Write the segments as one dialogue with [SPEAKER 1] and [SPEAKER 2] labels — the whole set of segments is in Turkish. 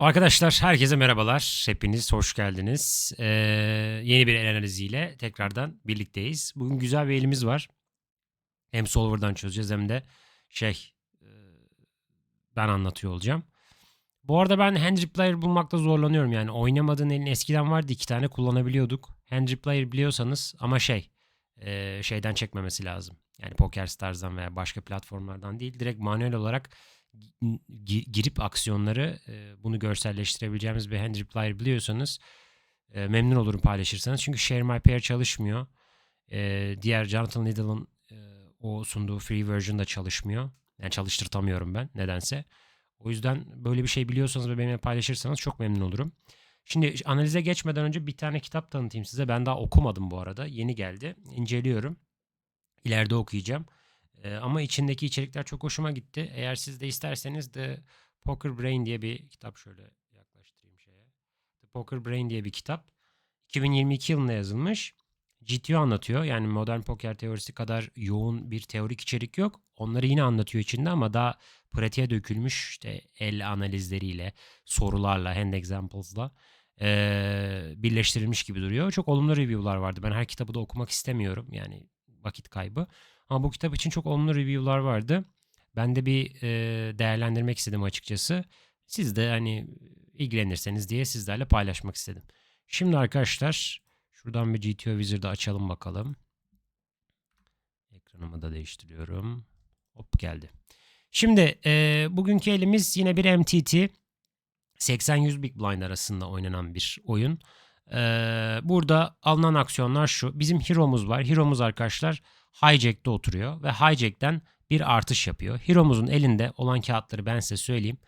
[SPEAKER 1] Arkadaşlar herkese merhabalar. Hepiniz hoş geldiniz. Ee, yeni bir el analiziyle tekrardan birlikteyiz. Bugün güzel bir elimiz var. Hem Solver'dan çözeceğiz hem de şey e, ben anlatıyor olacağım. Bu arada ben hand player bulmakta zorlanıyorum. Yani oynamadığın elin eskiden vardı iki tane kullanabiliyorduk. Hand player biliyorsanız ama şey e, şeyden çekmemesi lazım. Yani Poker Stars'dan veya başka platformlardan değil. Direkt manuel olarak girip aksiyonları bunu görselleştirebileceğimiz bir hand replier biliyorsanız memnun olurum paylaşırsanız. Çünkü Share My Pair çalışmıyor. Diğer Jonathan e, o sunduğu free version da çalışmıyor. Yani çalıştırtamıyorum ben nedense. O yüzden böyle bir şey biliyorsanız ve benimle paylaşırsanız çok memnun olurum. Şimdi analize geçmeden önce bir tane kitap tanıtayım size. Ben daha okumadım bu arada. Yeni geldi. İnceliyorum. İleride okuyacağım. Ee, ama içindeki içerikler çok hoşuma gitti. Eğer siz de isterseniz de Poker Brain diye bir kitap şöyle yaklaştırayım şeye. The Poker Brain diye bir kitap. 2022 yılında yazılmış. GTO anlatıyor. Yani modern poker teorisi kadar yoğun bir teorik içerik yok. Onları yine anlatıyor içinde ama daha pratiğe dökülmüş işte el analizleriyle, sorularla, hand examples'la ee, birleştirilmiş gibi duruyor. Çok olumlu review'lar vardı. Ben her kitabı da okumak istemiyorum. Yani vakit kaybı. Ama bu kitap için çok olumlu review'lar vardı. Ben de bir e, değerlendirmek istedim açıkçası. Siz de hani ilgilenirseniz diye sizlerle paylaşmak istedim. Şimdi arkadaşlar şuradan bir GTO Wizard'ı açalım bakalım. Ekranımı da değiştiriyorum. Hop geldi. Şimdi e, bugünkü elimiz yine bir MTT. 80-100 Big Blind arasında oynanan bir oyun. E, burada alınan aksiyonlar şu. Bizim Hero'muz var. Hero'muz arkadaşlar Hijack'te oturuyor ve Hijack'ten bir artış yapıyor. Hero'muzun elinde olan kağıtları ben size söyleyeyim.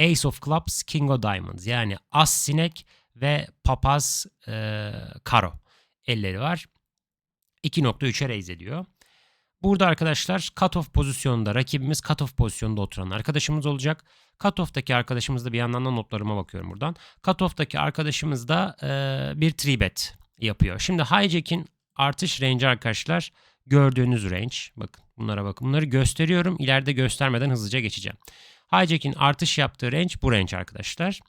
[SPEAKER 1] Ace of Clubs, King of Diamonds yani As Sinek ve Papaz e, Karo elleri var. 2.3'e raise ediyor. Burada arkadaşlar cutoff pozisyonunda rakibimiz cutoff pozisyonunda oturan arkadaşımız olacak. Cutoff'taki arkadaşımız da bir yandan da notlarıma bakıyorum buradan. Cutoff'taki arkadaşımız da e, bir 3 bet yapıyor. Şimdi hijack'in artış range arkadaşlar gördüğünüz range. Bakın bunlara bakın. Bunları gösteriyorum. İleride göstermeden hızlıca geçeceğim. Hijack'in artış yaptığı range bu range arkadaşlar.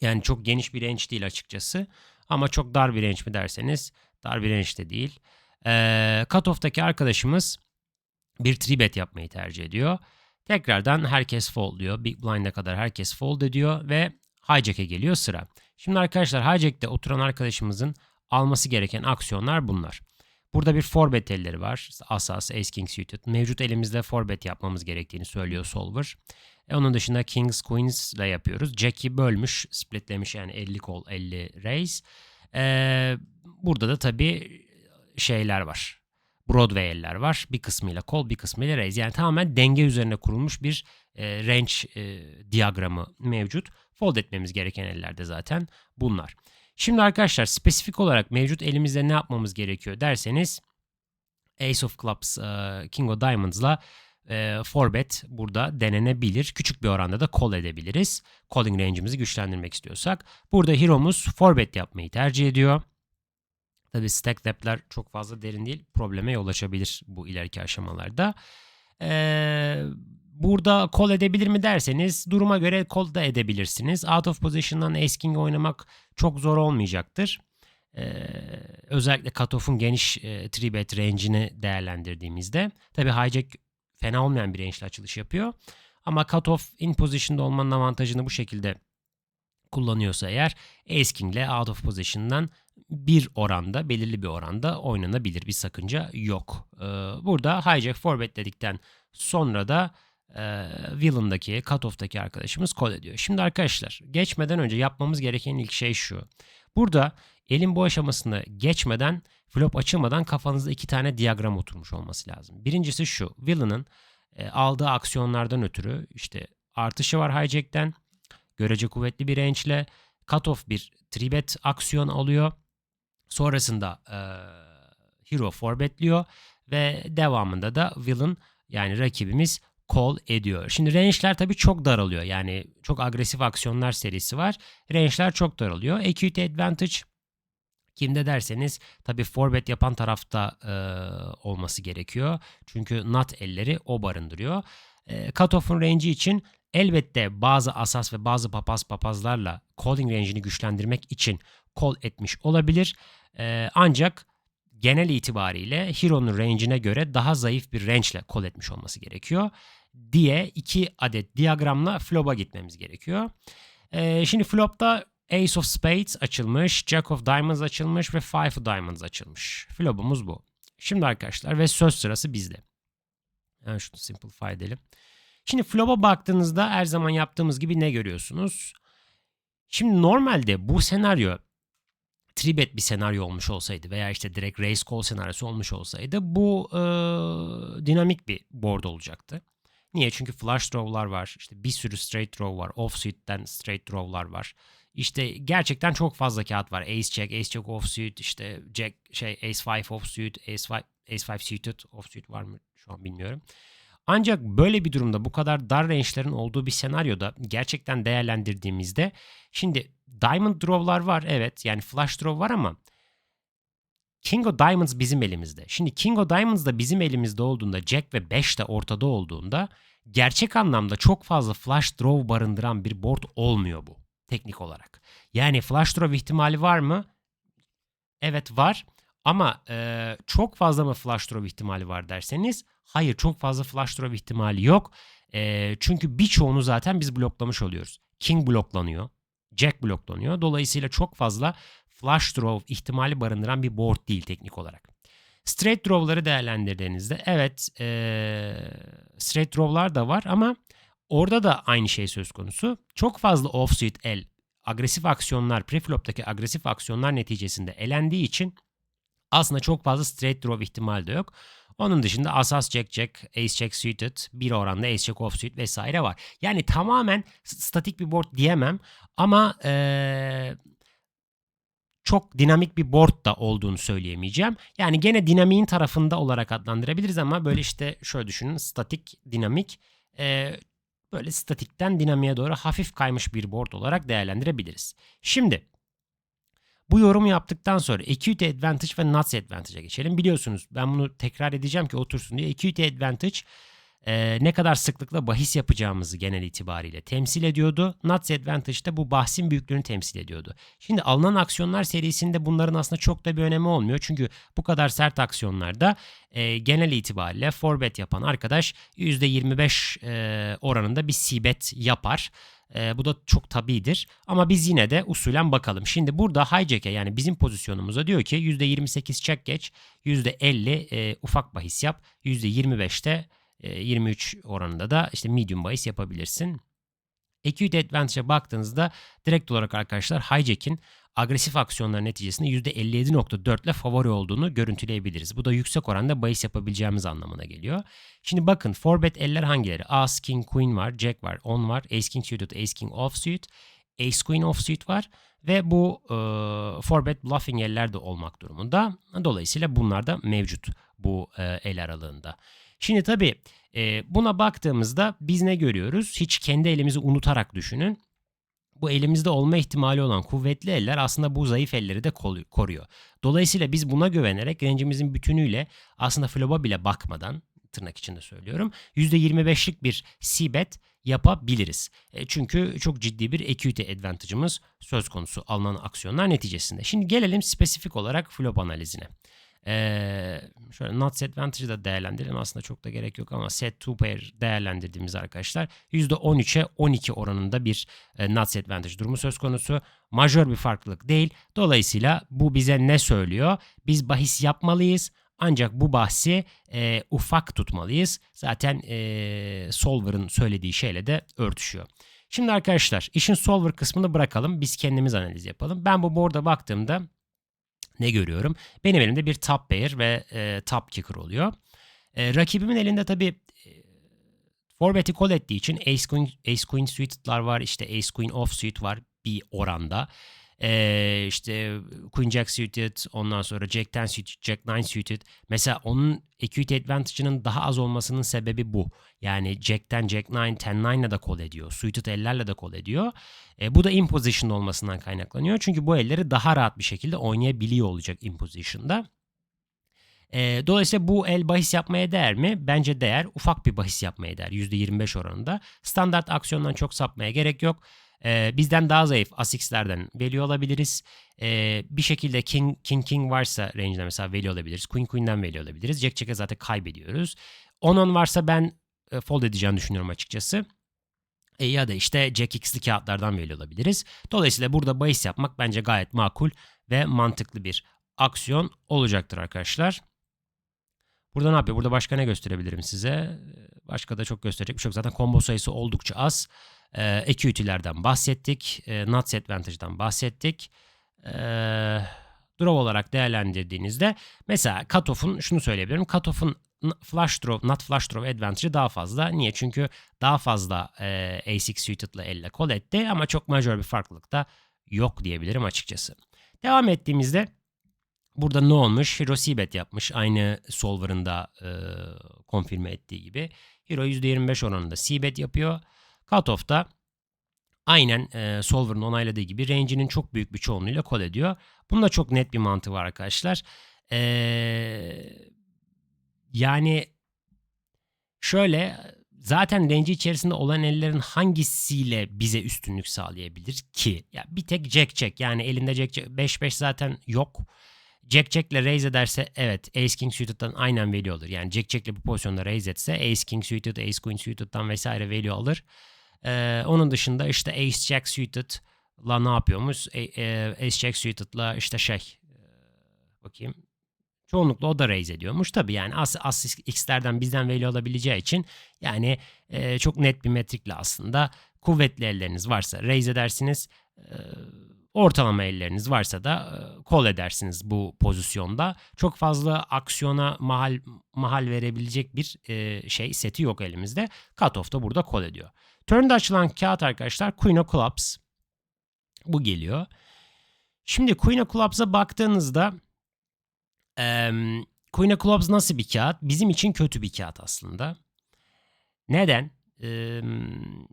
[SPEAKER 1] Yani çok geniş bir range değil açıkçası. Ama çok dar bir range mi derseniz dar bir range de değil. Ee, cutoff'taki arkadaşımız bir 3 bet yapmayı tercih ediyor. Tekrardan herkes fold diyor. Big blind'e kadar herkes fold ediyor ve hijack'e geliyor sıra. Şimdi arkadaşlar hijack'te oturan arkadaşımızın alması gereken aksiyonlar bunlar. Burada bir forbet elleri var. Asas, Ace King suited. Mevcut elimizde forbet yapmamız gerektiğini söylüyor Solver. E onun dışında Kings, Queens ile yapıyoruz. Jack'i bölmüş, splitlemiş yani 50 call, 50 raise. E, burada da tabii şeyler var. Broadway eller var. Bir kısmıyla call, bir kısmıyla raise. Yani tamamen denge üzerine kurulmuş bir e, range e, diyagramı mevcut. Fold etmemiz gereken ellerde zaten bunlar. Şimdi arkadaşlar spesifik olarak mevcut elimizde ne yapmamız gerekiyor derseniz Ace of Clubs, uh, King of Diamonds'la e, forbet burada denenebilir. Küçük bir oranda da call edebiliriz. Calling range'imizi güçlendirmek istiyorsak. Burada hero'muz forbet yapmayı tercih ediyor. Tabi stack depth'ler çok fazla derin değil. Probleme yol açabilir bu ileriki aşamalarda. Ee, burada call edebilir mi derseniz duruma göre call da edebilirsiniz. Out of position'dan ace king oynamak çok zor olmayacaktır. Ee, özellikle cutoff'un geniş e, 3 bet range'ini değerlendirdiğimizde. Tabi hijack fena olmayan bir range açılış yapıyor. Ama cutoff in position'da olmanın avantajını bu şekilde kullanıyorsa eğer Ace King ile out of position'dan bir oranda, belirli bir oranda oynanabilir. Bir sakınca yok. Ee, burada hijack forward dedikten sonra da e, villain'daki, cutoff'taki arkadaşımız kod ediyor. Şimdi arkadaşlar geçmeden önce yapmamız gereken ilk şey şu. Burada elin bu aşamasını geçmeden, flop açılmadan kafanızda iki tane diyagram oturmuş olması lazım. Birincisi şu. Villain'ın e, aldığı aksiyonlardan ötürü işte artışı var hijack'ten. Görece kuvvetli bir range ile cutoff bir 3 bet aksiyon alıyor. Sonrasında e, hero forbetliyor ve devamında da villain yani rakibimiz call ediyor. Şimdi range'ler tabii çok daralıyor. Yani çok agresif aksiyonlar serisi var. Range'ler çok daralıyor. Acute advantage kimde derseniz tabii forbet yapan tarafta e, olması gerekiyor. Çünkü nut elleri o barındırıyor. E, cutoff'un range'i için elbette bazı asas ve bazı papaz papazlarla calling range'ini güçlendirmek için call etmiş olabilir. Ee, ancak genel itibariyle Hero'nun range'ine göre daha zayıf bir range ile call etmiş olması gerekiyor diye iki adet diyagramla flop'a gitmemiz gerekiyor. Ee, şimdi flop'ta Ace of Spades açılmış, Jack of Diamonds açılmış ve Five of Diamonds açılmış. Flop'umuz bu. Şimdi arkadaşlar ve söz sırası bizde. Yani şunu simplify edelim. Şimdi flop'a baktığınızda her zaman yaptığımız gibi ne görüyorsunuz? Şimdi normalde bu senaryo tribet bir senaryo olmuş olsaydı veya işte direkt race call senaryosu olmuş olsaydı bu e, dinamik bir board olacaktı. Niye? Çünkü flush draw'lar var. İşte bir sürü straight draw var. Offsuit'ten straight draw'lar var. İşte gerçekten çok fazla kağıt var. Ace check, ace check offsuit, işte jack şey ace 5 offsuit, ace 5 ace 5 suited offsuit var mı şu an bilmiyorum. Ancak böyle bir durumda bu kadar dar range'lerin olduğu bir senaryoda gerçekten değerlendirdiğimizde şimdi diamond draw'lar var evet yani flush draw var ama King of Diamonds bizim elimizde. Şimdi King of Diamonds da bizim elimizde olduğunda Jack ve 5 de ortada olduğunda gerçek anlamda çok fazla flush draw barındıran bir board olmuyor bu teknik olarak. Yani flush draw ihtimali var mı? Evet var ama e, çok fazla mı flush draw ihtimali var derseniz hayır çok fazla flush draw ihtimali yok. E, çünkü birçoğunu zaten biz bloklamış oluyoruz. King bloklanıyor. Jack bloklanıyor. Dolayısıyla çok fazla flush draw ihtimali barındıran bir board değil teknik olarak. Straight draw'ları değerlendirdiğinizde evet ee, straight draw'lar da var ama orada da aynı şey söz konusu. Çok fazla offsuit el agresif aksiyonlar preflop'taki agresif aksiyonlar neticesinde elendiği için aslında çok fazla straight draw ihtimali de yok. Onun dışında asas jack jack, ace jack suited, bir oranda ace jack offsuit vesaire var. Yani tamamen statik bir board diyemem ama ee, çok dinamik bir board da olduğunu söyleyemeyeceğim. Yani gene dinamiğin tarafında olarak adlandırabiliriz ama böyle işte şöyle düşünün statik, dinamik e, böyle statikten dinamiğe doğru hafif kaymış bir board olarak değerlendirebiliriz. Şimdi bu yorumu yaptıktan sonra Acuity Advantage ve Nuts Advantage'a geçelim. Biliyorsunuz ben bunu tekrar edeceğim ki otursun diye. Acuity Advantage e, ne kadar sıklıkla bahis yapacağımızı genel itibariyle temsil ediyordu. Nuts Advantage'da bu bahsin büyüklüğünü temsil ediyordu. Şimdi alınan aksiyonlar serisinde bunların aslında çok da bir önemi olmuyor. Çünkü bu kadar sert aksiyonlarda e, genel itibariyle forbet yapan arkadaş %25 e, oranında bir c yapar. E, bu da çok tabidir. Ama biz yine de usulen bakalım. Şimdi burada hijack'e yani bizim pozisyonumuza diyor ki %28 check geç, %50 e, ufak bahis yap, %25'te 23 oranında da işte medium bahis yapabilirsin. Acute Advantage'a baktığınızda direkt olarak arkadaşlar hijack'in agresif aksiyonlar neticesinde %57.4 ile favori olduğunu görüntüleyebiliriz. Bu da yüksek oranda bahis yapabileceğimiz anlamına geliyor. Şimdi bakın forbet eller hangileri? As, King, Queen var, Jack var, On var, Ace King suited, Ace King offsuit, Ace Queen offsuit var ve bu e, forbet bluffing eller de olmak durumunda. Dolayısıyla bunlar da mevcut bu e, el aralığında. Şimdi tabii e, buna baktığımızda biz ne görüyoruz? Hiç kendi elimizi unutarak düşünün. Bu elimizde olma ihtimali olan kuvvetli eller aslında bu zayıf elleri de koruyor. Dolayısıyla biz buna güvenerek rencimizin bütünüyle aslında flop'a bile bakmadan tırnak içinde söylüyorum %25'lik bir c-bet yapabiliriz. E, çünkü çok ciddi bir equity advantage'ımız söz konusu alınan aksiyonlar neticesinde. Şimdi gelelim spesifik olarak flop analizine. Ee, şöyle not set advantage'ı da değerlendirelim. Aslında çok da gerek yok ama set two pair değerlendirdiğimiz arkadaşlar %13'e 12 oranında bir e, not set advantage durumu söz konusu. Majör bir farklılık değil. Dolayısıyla bu bize ne söylüyor? Biz bahis yapmalıyız. Ancak bu bahsi e, ufak tutmalıyız. Zaten e, Solver'ın söylediği şeyle de örtüşüyor. Şimdi arkadaşlar işin Solver kısmını bırakalım. Biz kendimiz analiz yapalım. Ben bu board'a baktığımda ne görüyorum? Benim elimde bir top pair ve e, top kicker oluyor. E, rakibimin elinde tabii e, Forbet'i call ettiği için Ace Queen, Ace Queen suited'lar var. işte Ace Queen off suit var bir oranda. Ee, işte Queen Jack suited, ondan sonra Jack 10 suited, Jack 9 suited. Mesela onun equity advantage'ının daha az olmasının sebebi bu. Yani Jack'ten Jack 9, 10 9'la da call ediyor. Suited ellerle de call ediyor. E, bu da imposition olmasından kaynaklanıyor. Çünkü bu elleri daha rahat bir şekilde oynayabiliyor olacak imposition'da. E, dolayısıyla bu el bahis yapmaya değer mi? Bence değer. Ufak bir bahis yapmaya değer. %25 oranında. Standart aksiyondan çok sapmaya gerek yok. E, bizden daha zayıf Asix'lerden value alabiliriz. E, bir şekilde King King King varsa range'de mesela value alabiliriz. Queen Queen'den value alabiliriz. Jack Jack'e zaten kaybediyoruz. 10-10 varsa ben fold edeceğini düşünüyorum açıkçası. E, ya da işte Jack X'li kağıtlardan value alabiliriz. Dolayısıyla burada bahis yapmak bence gayet makul ve mantıklı bir aksiyon olacaktır arkadaşlar. Burada ne yapıyor? Burada başka ne gösterebilirim size? Başka da çok gösterecek bir şey yok. Zaten combo sayısı oldukça az. E, equity'lerden bahsettik. E, nuts advantage'dan bahsettik. E, draw olarak değerlendirdiğinizde mesela cutoff'un şunu söyleyebilirim. Cutoff'un flush draw, not flush draw advantage'ı daha fazla. Niye? Çünkü daha fazla e, A6 suited'la elle kol etti ama çok major bir farklılık da yok diyebilirim açıkçası. Devam ettiğimizde burada ne olmuş? Hero c yapmış. Aynı solver'ın da e, konfirme ettiği gibi. Hero %25 oranında c yapıyor. Cutoff'ta aynen e, solver'ın onayladığı gibi range'inin çok büyük bir çoğunluğuyla kol ediyor. Bunda çok net bir mantığı var arkadaşlar. Eee yani şöyle zaten range içerisinde olan ellerin hangisiyle bize üstünlük sağlayabilir ki? Ya bir tek Jack Jack yani elinde Jack Jack 5-5 zaten yok. Jack Jack raise ederse evet Ace King suited'dan aynen value alır. Yani Jack Jack bu pozisyonda raise etse Ace King suited, Ace Queen suited'dan vesaire value alır. Ee, onun dışında işte Ace Jack suited la ne yapıyormuş? E, e, Ace Jack suited'la işte şey bakayım Çoğunlukla o da raise ediyormuş. Tabii yani as, as x'lerden bizden value alabileceği için yani e, çok net bir metrikle aslında kuvvetli elleriniz varsa raise edersiniz. E, ortalama elleriniz varsa da e, kol edersiniz bu pozisyonda. Çok fazla aksiyona mahal mahal verebilecek bir e, şey seti yok elimizde. Cutoff da burada kol ediyor. Turn'da açılan kağıt arkadaşlar Queen of Clubs. Bu geliyor. Şimdi Queen of Clubs'a baktığınızda Um, Queen of Clubs nasıl bir kağıt? Bizim için kötü bir kağıt aslında. Neden? Um,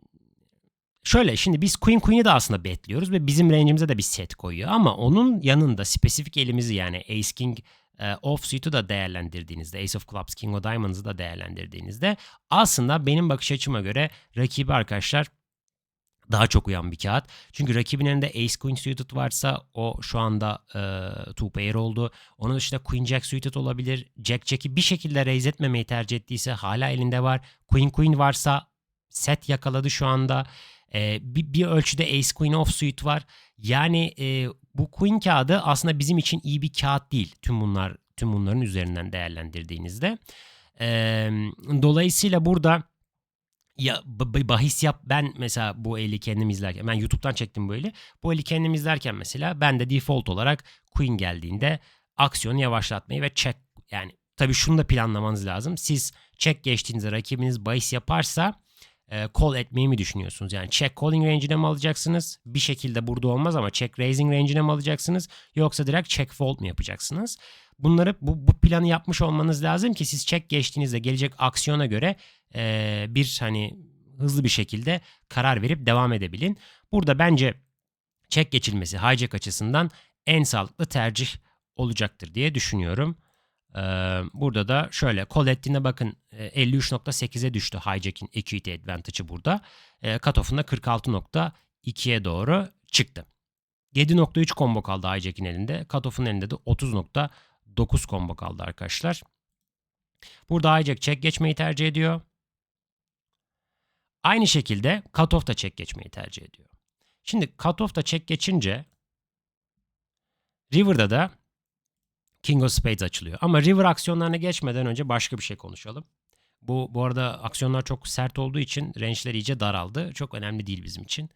[SPEAKER 1] şöyle şimdi biz Queen Queen'i de aslında betliyoruz ve bizim range'imize de bir set koyuyor. Ama onun yanında spesifik elimizi yani Ace King e, offsuit'u da değerlendirdiğinizde, Ace of Clubs, King of Diamonds'ı da değerlendirdiğinizde aslında benim bakış açıma göre rakibi arkadaşlar daha çok uyan bir kağıt. Çünkü rakibin elinde Ace Queen suited varsa o şu anda e, two pair oldu. Onun dışında Queen Jack suited olabilir. Jack Jack'i bir şekilde raise etmemeyi tercih ettiyse hala elinde var. Queen Queen varsa set yakaladı şu anda. E, bir, bir ölçüde Ace Queen off suit var. Yani e, bu Queen kağıdı aslında bizim için iyi bir kağıt değil. Tüm bunlar tüm bunların üzerinden değerlendirdiğinizde. E, dolayısıyla burada ya bahis yap ben mesela bu eli kendim izlerken ben YouTube'dan çektim bu eli. Bu eli kendim izlerken mesela ben de default olarak Queen geldiğinde aksiyonu yavaşlatmayı ve check yani tabii şunu da planlamanız lazım. Siz check geçtiğinizde rakibiniz bahis yaparsa e, call etmeyi mi düşünüyorsunuz? Yani check calling range'ine mi alacaksınız? Bir şekilde burada olmaz ama check raising range'ine mi alacaksınız? Yoksa direkt check fold mu yapacaksınız? Bunları bu, bu planı yapmış olmanız lazım ki siz check geçtiğinizde gelecek aksiyona göre e, bir hani hızlı bir şekilde karar verip devam edebilin. Burada bence check geçilmesi hijack açısından en sağlıklı tercih olacaktır diye düşünüyorum. Ee, burada da şöyle call ettiğine bakın 53.8'e düştü hijack'in equity advantage'ı burada. E, cutoff'un da 46.2'ye doğru çıktı. 7.3 combo kaldı hijack'in elinde. Cutoff'un elinde de 30.9 combo kaldı arkadaşlar. Burada hijack check geçmeyi tercih ediyor. Aynı şekilde cutoff da check geçmeyi tercih ediyor. Şimdi cutoff da check geçince River'da da King of Spades açılıyor. Ama River aksiyonlarına geçmeden önce başka bir şey konuşalım. Bu bu arada aksiyonlar çok sert olduğu için range'ler iyice daraldı. Çok önemli değil bizim için.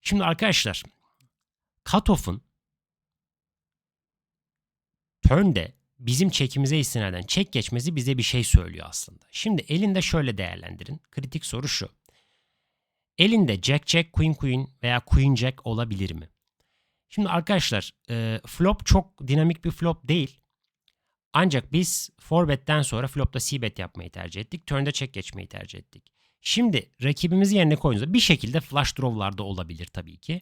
[SPEAKER 1] Şimdi arkadaşlar cutoff'un turn'de bizim çekimize istinaden çek geçmesi bize bir şey söylüyor aslında. Şimdi elinde şöyle değerlendirin. Kritik soru şu. Elinde Jack Jack, Queen Queen veya Queen Jack olabilir mi? Şimdi arkadaşlar e, flop çok dinamik bir flop değil. Ancak biz forbetten sonra flopta c-bet yapmayı tercih ettik. Turn'da check geçmeyi tercih ettik. Şimdi rakibimizi yerine koyduğunuzda bir şekilde flush draw'larda olabilir tabii ki.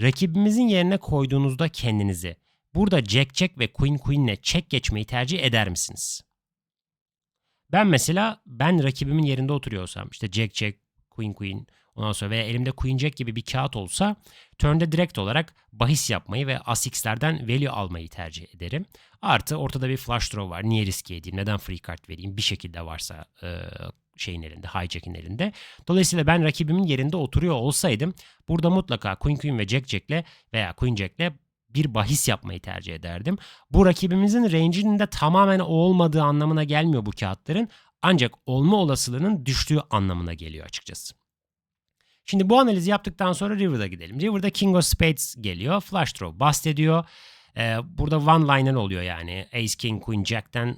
[SPEAKER 1] Rakibimizin yerine koyduğunuzda kendinizi burada Jack Jack ve Queen Queen'le check geçmeyi tercih eder misiniz? Ben mesela ben rakibimin yerinde oturuyorsam işte Jack Jack, Queen Queen ondan sonra veya elimde Queen Jack gibi bir kağıt olsa turn'de direkt olarak bahis yapmayı ve as-x'lerden value almayı tercih ederim. Artı ortada bir flush draw var. Niye riske edeyim? Neden free card vereyim? Bir şekilde varsa e, şeyin elinde, hijack'in elinde. Dolayısıyla ben rakibimin yerinde oturuyor olsaydım burada mutlaka Queen Queen ve Jack Jack'le veya Queen Jack'le bir bahis yapmayı tercih ederdim. Bu rakibimizin range'inin de tamamen olmadığı anlamına gelmiyor bu kağıtların. Ancak olma olasılığının düştüğü anlamına geliyor açıkçası. Şimdi bu analizi yaptıktan sonra River'da gidelim. River'da King of Spades geliyor. Flush draw bust ediyor. Ee, burada one liner oluyor yani. Ace, King, Queen, Jack'ten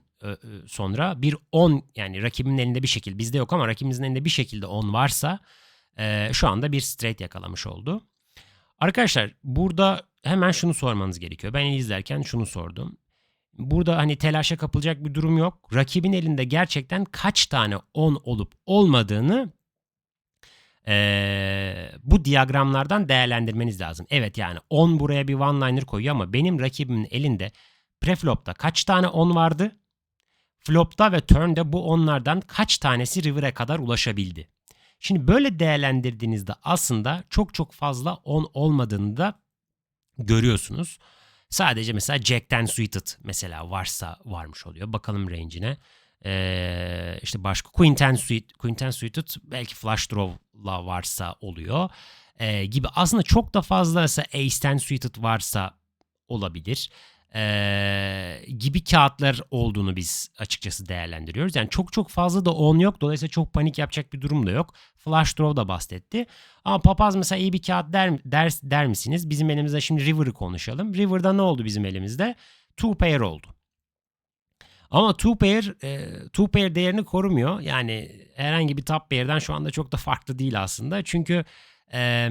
[SPEAKER 1] sonra bir 10 yani rakibin elinde bir şekilde bizde yok ama rakibimizin elinde bir şekilde 10 varsa e, şu anda bir straight yakalamış oldu. Arkadaşlar burada hemen şunu sormanız gerekiyor. Ben izlerken şunu sordum. Burada hani telaşa kapılacak bir durum yok. Rakibin elinde gerçekten kaç tane 10 olup olmadığını e, bu diyagramlardan değerlendirmeniz lazım. Evet yani 10 buraya bir one liner koyuyor ama benim rakibimin elinde preflopta kaç tane 10 vardı? Flop'ta ve turn'de bu onlardan kaç tanesi river'e kadar ulaşabildi? Şimdi böyle değerlendirdiğinizde aslında çok çok fazla on olmadığını da görüyorsunuz. Sadece mesela Jack'ten suited mesela varsa varmış oluyor. Bakalım range'ine. Ee, işte başka Queen suited, Queen suited belki flush draw'la varsa oluyor. Ee, gibi aslında çok da fazla mesela Ace 10 suited varsa olabilir e, gibi kağıtlar olduğunu biz açıkçası değerlendiriyoruz. Yani çok çok fazla da on yok. Dolayısıyla çok panik yapacak bir durum da yok. Flash draw da bahsetti. Ama papaz mesela iyi bir kağıt der, der, der misiniz? Bizim elimizde şimdi River'ı konuşalım. River'da ne oldu bizim elimizde? Two pair oldu. Ama two pair, e, two pair değerini korumuyor. Yani herhangi bir top pair'den şu anda çok da farklı değil aslında. Çünkü e,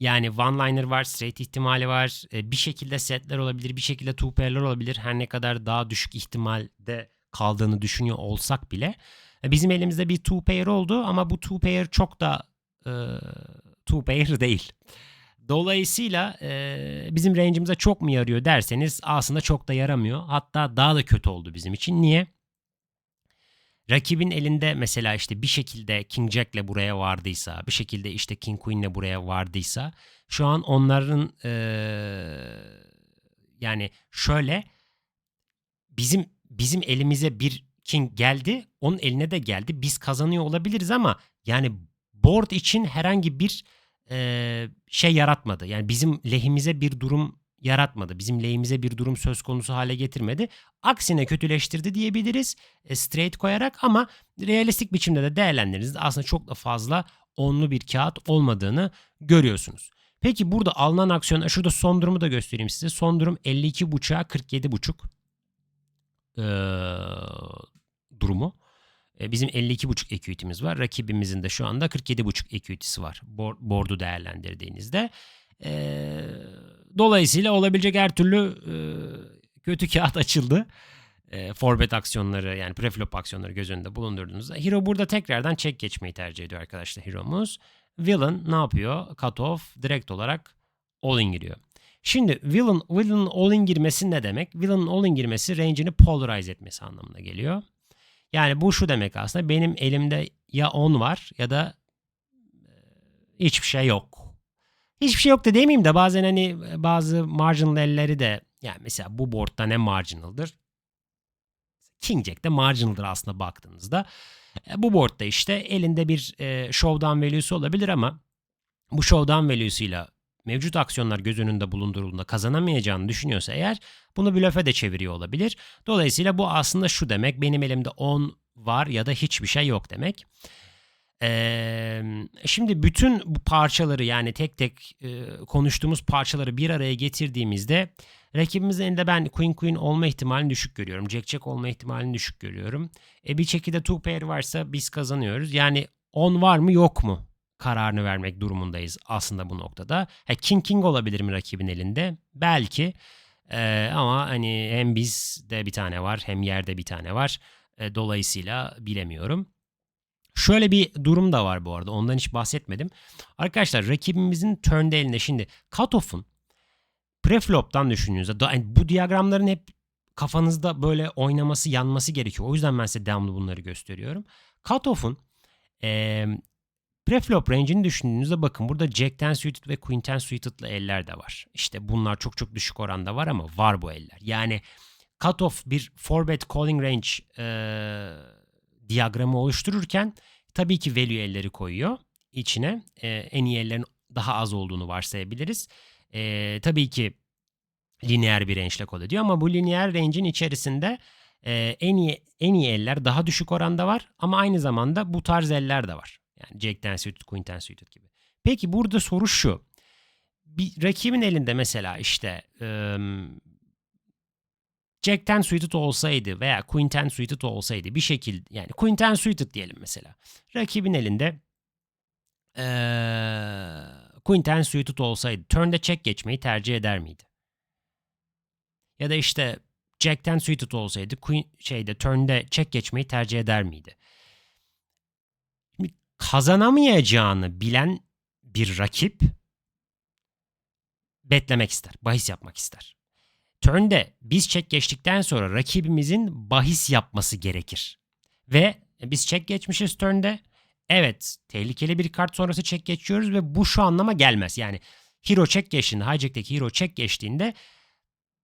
[SPEAKER 1] yani one-liner var, straight ihtimali var. E, bir şekilde setler olabilir, bir şekilde two pair'ler olabilir. Her ne kadar daha düşük ihtimalde kaldığını düşünüyor olsak bile. E, bizim elimizde bir two pair oldu ama bu two pair çok da e, two pair değil. Dolayısıyla e, bizim range'imize çok mu yarıyor derseniz aslında çok da yaramıyor. Hatta daha da kötü oldu bizim için. Niye? Rakibin elinde mesela işte bir şekilde King Jack'le buraya vardıysa, bir şekilde işte King Queen'le buraya vardıysa şu an onların ee, yani şöyle bizim bizim elimize bir King geldi, onun eline de geldi. Biz kazanıyor olabiliriz ama yani board için herhangi bir e, şey yaratmadı. Yani bizim lehimize bir durum yaratmadı. Bizim lehimize bir durum söz konusu hale getirmedi. Aksine kötüleştirdi diyebiliriz e, straight koyarak ama realistik biçimde de değerlendirinizde aslında çok da fazla onlu bir kağıt olmadığını görüyorsunuz. Peki burada alınan aksiyon, şurada son durumu da göstereyim size. Son durum 52.5'a 47.5 ee, durumu. Ee, bizim 52.5 equity'miz var. Rakibimizin de şu anda 47.5 equity'si var. Board'u değerlendirdiğinizde. Ee, dolayısıyla olabilecek her türlü e, kötü kağıt açıldı. E, forbet aksiyonları yani preflop aksiyonları göz önünde bulundurduğunuzda. Hero burada tekrardan çek geçmeyi tercih ediyor arkadaşlar Hero'muz. Villain ne yapıyor? Cut off direkt olarak all in giriyor. Şimdi villain, villain all in girmesi ne demek? Villain all in girmesi range'ini polarize etmesi anlamına geliyor. Yani bu şu demek aslında benim elimde ya 10 var ya da e, hiçbir şey yok. Hiçbir şey yok da demeyeyim de bazen hani bazı marginal elleri de yani mesela bu boardda ne marginal'dır? King Jack de marginal'dır aslında baktığınızda. E, bu boardda işte elinde bir e, showdown value'su olabilir ama bu showdown value'suyla mevcut aksiyonlar göz önünde bulundurulduğunda kazanamayacağını düşünüyorsa eğer bunu blöfe de çeviriyor olabilir. Dolayısıyla bu aslında şu demek benim elimde 10 var ya da hiçbir şey yok demek. Şimdi bütün bu parçaları yani tek tek konuştuğumuz parçaları bir araya getirdiğimizde rakibimizin elinde ben Queen Queen olma ihtimalini düşük görüyorum. Jack Jack olma ihtimalini düşük görüyorum. E bir şekilde two pair varsa biz kazanıyoruz. Yani 10 var mı yok mu kararını vermek durumundayız aslında bu noktada. Ha, King King olabilir mi rakibin elinde? Belki. Ee, ama hani hem bizde bir tane var hem yerde bir tane var. E, dolayısıyla bilemiyorum. Şöyle bir durum da var bu arada. Ondan hiç bahsetmedim. Arkadaşlar rakibimizin turn'de elinde şimdi cutoff'un preflop'tan da- yani bu diyagramların hep kafanızda böyle oynaması, yanması gerekiyor. O yüzden ben size devamlı bunları gösteriyorum. Cutoff'un e, preflop range'ini düşündüğünüzde bakın burada Jack'ten suited ve Queen'ten suited'lı eller de var. İşte bunlar çok çok düşük oranda var ama var bu eller. Yani cutoff bir 4-bet calling range e, diyagramı oluştururken tabii ki value elleri koyuyor içine. E, en iyi ellerin daha az olduğunu varsayabiliriz. E, tabii ki lineer bir range kod ediyor ama bu lineer range'in içerisinde e, en iyi en iyi eller daha düşük oranda var ama aynı zamanda bu tarz eller de var. Yani Jack'ten suited, Queen'ten suited gibi. Peki burada soru şu. Bir rakibin elinde mesela işte ım, Jack'ten suited olsaydı veya Queen'ten suited olsaydı bir şekilde yani Queen'ten suited diyelim mesela. Rakibin elinde eee Queen'ten suited olsaydı turn'da check geçmeyi tercih eder miydi? Ya da işte Jack'ten suited olsaydı Queen şeyde turn'de check geçmeyi tercih eder miydi? Kazanamayacağını bilen bir rakip betlemek ister, bahis yapmak ister. Turn'de biz check geçtikten sonra rakibimizin bahis yapması gerekir. Ve biz check geçmişiz turn'de. Evet, tehlikeli bir kart sonrası check geçiyoruz ve bu şu anlama gelmez. Yani hero check geçtiğinde, hijack'teki hero check geçtiğinde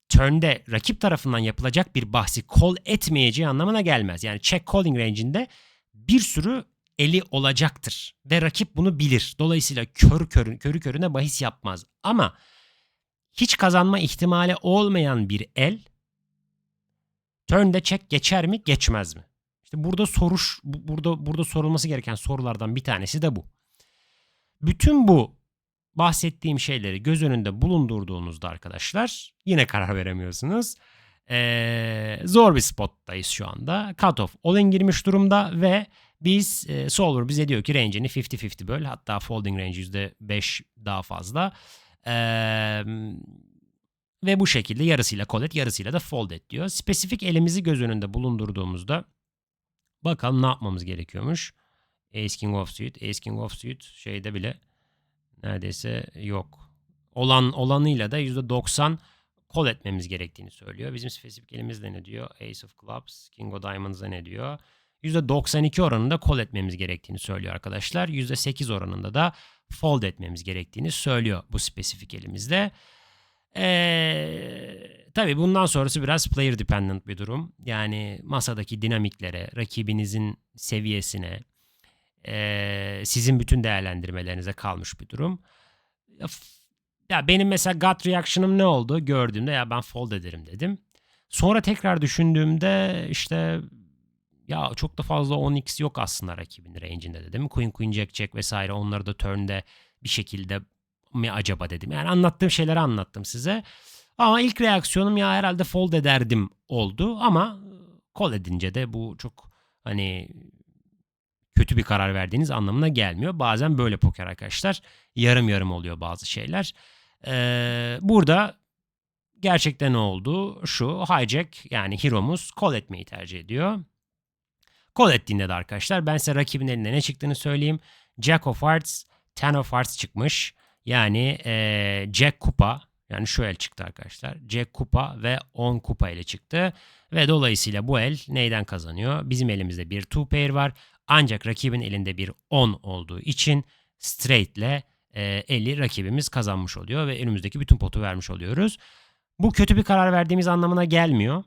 [SPEAKER 1] turn'de rakip tarafından yapılacak bir bahsi call etmeyeceği anlamına gelmez. Yani check calling range'inde bir sürü eli olacaktır ve rakip bunu bilir. Dolayısıyla kör körü körüne bahis yapmaz. Ama hiç kazanma ihtimali olmayan bir el turn'de check geçer mi, geçmez mi? İşte burada soruş bu- burada burada sorulması gereken sorulardan bir tanesi de bu. Bütün bu bahsettiğim şeyleri göz önünde bulundurduğunuzda arkadaşlar yine karar veremiyorsunuz. Ee, zor bir spottayız şu anda. Cutoff all in girmiş durumda ve biz e, solver bize diyor ki range'ini 50-50 böl. Hatta folding range %5 daha fazla. Ee, ve bu şekilde yarısıyla call et yarısıyla da fold et diyor. Spesifik elimizi göz önünde bulundurduğumuzda bakalım ne yapmamız gerekiyormuş. Ace King of Suit. Ace King of Suit şeyde bile neredeyse yok. Olan olanıyla da %90 call etmemiz gerektiğini söylüyor. Bizim spesifik elimizde ne diyor? Ace of Clubs, King of Diamonds'da ne diyor? %92 oranında call etmemiz gerektiğini söylüyor arkadaşlar. %8 oranında da fold etmemiz gerektiğini söylüyor bu spesifik elimizde. Ee, tabii bundan sonrası biraz player dependent bir durum. Yani masadaki dinamiklere, rakibinizin seviyesine, ee, sizin bütün değerlendirmelerinize kalmış bir durum. Ya benim mesela gut reaction'ım ne oldu? Gördüğümde ya ben fold ederim dedim. Sonra tekrar düşündüğümde işte ya çok da fazla 10x yok aslında rakibin range'inde dedim. Queen Queen Jack Jack vesaire onları da turn'de bir şekilde mi acaba dedim. Yani anlattığım şeyleri anlattım size. Ama ilk reaksiyonum ya herhalde fold ederdim oldu ama call edince de bu çok hani kötü bir karar verdiğiniz anlamına gelmiyor. Bazen böyle poker arkadaşlar yarım yarım oluyor bazı şeyler. Ee, burada gerçekten ne oldu? Şu hijack yani hero'muz call etmeyi tercih ediyor. Call ettiğinde de arkadaşlar ben size rakibin elinde ne çıktığını söyleyeyim. Jack of Hearts, Ten of Hearts çıkmış. Yani eee, Jack Kupa yani şu el çıktı arkadaşlar. Jack Kupa ve 10 Kupa ile çıktı. Ve dolayısıyla bu el neyden kazanıyor? Bizim elimizde bir two pair var. Ancak rakibin elinde bir 10 olduğu için straight ile eee, eli rakibimiz kazanmış oluyor. Ve önümüzdeki bütün potu vermiş oluyoruz. Bu kötü bir karar verdiğimiz anlamına gelmiyor.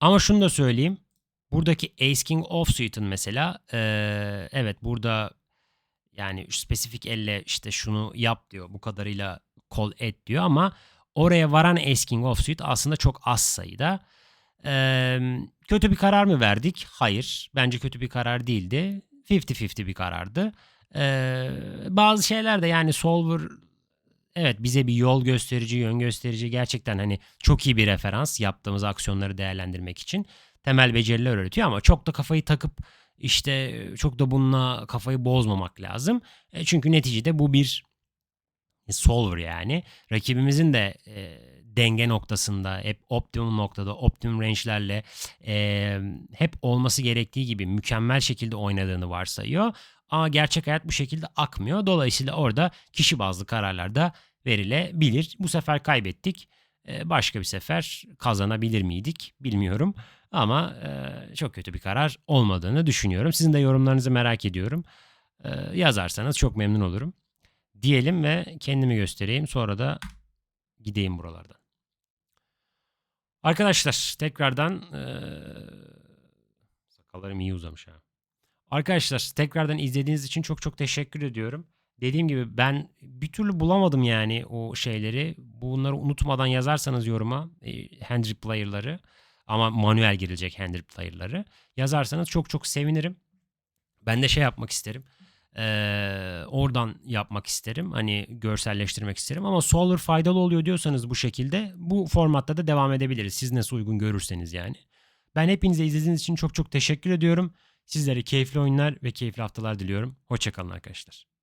[SPEAKER 1] Ama şunu da söyleyeyim. Buradaki Ace King Offsuit'ın mesela eee, evet burada yani spesifik elle işte şunu yap diyor bu kadarıyla call et diyor ama oraya varan Ace King Offsuit aslında çok az sayıda. Eee, kötü bir karar mı verdik? Hayır. Bence kötü bir karar değildi. 50-50 bir karardı. Eee, bazı şeyler de yani Solver evet bize bir yol gösterici, yön gösterici gerçekten hani çok iyi bir referans yaptığımız aksiyonları değerlendirmek için temel beceriler öğretiyor ama çok da kafayı takıp işte çok da bununla kafayı bozmamak lazım. E, çünkü neticede bu bir solver yani. Rakibimizin de e, denge noktasında hep optimum noktada optimum range'lerle e, hep olması gerektiği gibi mükemmel şekilde oynadığını varsayıyor. Ama gerçek hayat bu şekilde akmıyor. Dolayısıyla orada kişi bazlı kararlar da verilebilir. Bu sefer kaybettik. Ee, başka bir sefer kazanabilir miydik bilmiyorum. Ama e, çok kötü bir karar olmadığını düşünüyorum. Sizin de yorumlarınızı merak ediyorum. Ee, yazarsanız çok memnun olurum. Diyelim ve kendimi göstereyim. Sonra da gideyim buralardan. Arkadaşlar tekrardan eee sakallarım iyi uzamış ha. Arkadaşlar tekrardan izlediğiniz için çok çok teşekkür ediyorum. Dediğim gibi ben bir türlü bulamadım yani o şeyleri. Bunları unutmadan yazarsanız yoruma e, hand replayer'ları ama manuel girilecek hand replayer'ları yazarsanız çok çok sevinirim. Ben de şey yapmak isterim. Ee, oradan yapmak isterim. Hani görselleştirmek isterim ama Solar faydalı oluyor diyorsanız bu şekilde bu formatta da devam edebiliriz. Siz nasıl uygun görürseniz yani. Ben hepinize izlediğiniz için çok çok teşekkür ediyorum. Sizlere keyifli oyunlar ve keyifli haftalar diliyorum. Hoşçakalın arkadaşlar.